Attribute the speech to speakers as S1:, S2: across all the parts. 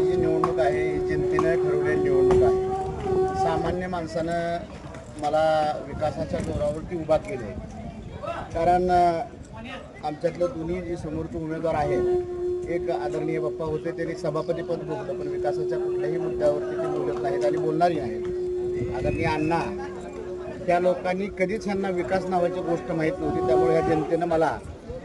S1: ही जी निवडणूक आहे ही जनतेने ठरवलेली निवडणूक आहे. सामान्य माणसानं मला विकासाच्या जोरावरती उभा केले कारण आमच्यातलं दोन्ही जे समोरचे उमेदवार आहेत एक आदरणीय बाप्पा होते त्यांनी सभापतीपद भोगलं पण विकासाच्या कुठल्याही मुद्द्यावरती ते बोलत नाहीत आणि बोलणारी आहेत. आदरणीय अण्णा त्या लोकांनी कधीच यांना विकास नावाची गोष्ट माहीत नव्हती. त्यामुळे ह्या जनतेनं मला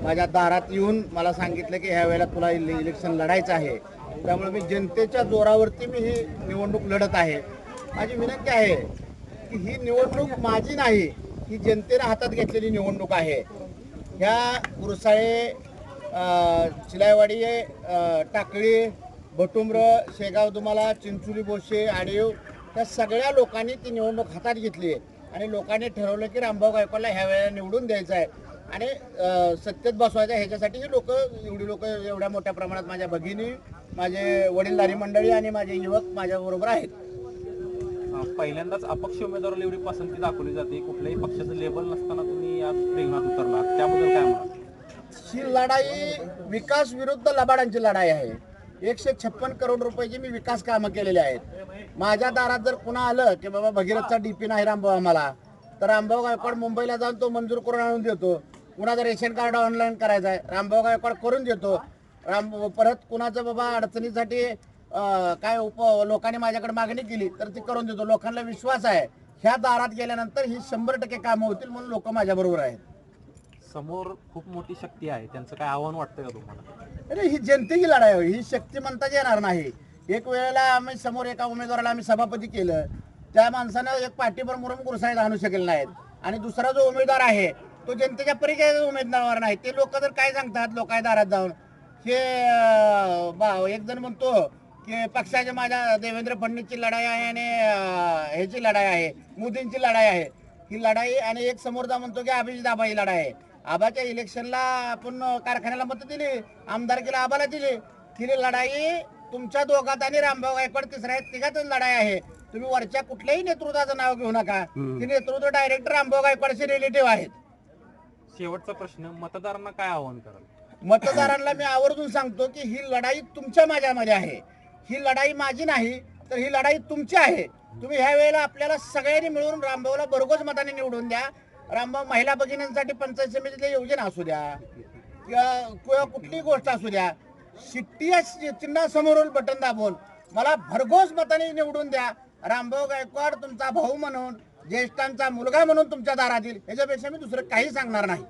S1: माझ्या दारात येऊन मला सांगितलं की ह्या वेळेला तुला इलेक्शन लढायचं आहे. त्यामुळे मी जनतेच्या जोरावरती मी ही निवडणूक लढत आहे. माझी विनंती आहे की ही निवडणूक माझी नाही ही जनतेनं हातात घेतलेली निवडणूक आहे. ह्या गुरसाळे चिलायवाडी टाकळी भटुंब्र शेगाव दुमाला चिंचुली बोशे आडीव त्या सगळ्या लोकांनी ती निवडणूक हातात घेतली आहे. आणि लोकांनी ठरवलं की रामभाऊ गायकवाडला ह्या वेळेला निवडून द्यायचं आहे. आणि सत्तेत बसवायचं ह्याच्यासाठी ही लोक एवढी लोक एवढ्या मोठ्या प्रमाणात माझ्या भगिनी माझे वडीलधारी मंडळी आणि माझे युवक माझ्याबरोबर आहेत.
S2: पहिल्यांदाच अपक्ष उमेदवाराला एवढी पसंती दाखवली जाते. कुठल्याही पक्षाचं लेबल नसताना तुम्ही या रिंगणात उतरला त्याबद्दल काय म्हणा
S1: ही लढाई विकास विरुद्ध लबाडांची लढाई आहे. एकशे छप्पन करोड रुपयाची मी विकास कामं केलेली आहेत. माझ्या दारात जर कुणा आलं की बाबा भगीरथचा डीपी नाही रामभाऊ आम्हाला तर रामभाऊ गायकवाड मुंबईला जाऊन तो मंजूर करून आणून देतो. कुणाचं रेशन कार्ड ऑनलाईन करायचं आहे? रामभाऊ गायकवाड करून देतो. राम परत कुणाचं बाबा अडचणीसाठी अं, काय उप लोकांनी माझ्याकडे मागणी केली तर ती करून देतो. लोकांना विश्वास आहे. ह्या दारात गेल्यानंतर ही शंभर टक्के कामं होतील म्हणून लोक माझ्याबरोबर आहेत.
S2: समोर खूप मोठी शक्ती आहे. त्यांचं काय आव्हान वाटतं का तुम्हाला?
S1: अरे ही जनतेची लढाई होय ही शक्ती म्हणता येणार नाही. एक वेळेला आम्ही समोर एका उमेदवाराला आम्ही सभापती केलं. त्या माणसानं एक पाठीभर मुरम गुरसाळीत आणू शकेल नाहीत. आणि दुसरा जो उमेदवार आहे तो जनतेच्या परिचयाचा उमेदवार नाही. ते लोक जर काय सांगतात लोकांच्या दारात जाऊन. हे अं, बा एक जण म्हणतो की पक्षाच्या माझ्या देवेंद्र फडणवीसची लढाई आहे आणि अं, ह्याची लढाई आहे मोदींची लढाई आहे. ही लढाई आणि एक समोरचा म्हणतो की अभिजित आबाची लढाई आहे. आबाच्या इलेक्शनला आपण कारखान्याला मतं दिली आमदारकीला आबाला दिली. ही लढाई तुमच्या दोघात आणि रामभाऊ गायकवाड तिसऱ्या तिघातच लढाई आहे. तुम्ही वरच्या कुठल्याही नेतृत्वाचं नाव घेऊ नका. ही नेतृत्व डायरेक्ट रामभाऊ गायकवाडचे रिलेटिव्ह आहेत.
S2: शेवटचा प्रश्न मतदारांना काय आव्हान कराल?
S1: मतदारांना मी आवर्जून सांगतो की ही लढाई तुमच्या माझ्यामध्ये आहे. ही लढाई माझी नाही तर ही लढाई तुमची आहे. तुम्ही ह्या वेळेला आपल्याला सगळ्यांनी मिळून रामभाऊला भरघोस मताने निवडून द्या. रामभाऊ महिला भगिनींसाठी पंचायत समितीतल्या योजना असू द्या किंवा किंवा कुठलीही गोष्ट असू द्या शिट्टी या चिन्हासमोरून बटन दाबून मला भरघोस मताने निवडून द्या. रामभाऊ गायकवाड तुमचा भाऊ म्हणून ज्येष्ठांचा मुलगा म्हणून तुमच्या दारात येईल. याच्यापेक्षा मी दुसरं काही सांगणार नाही.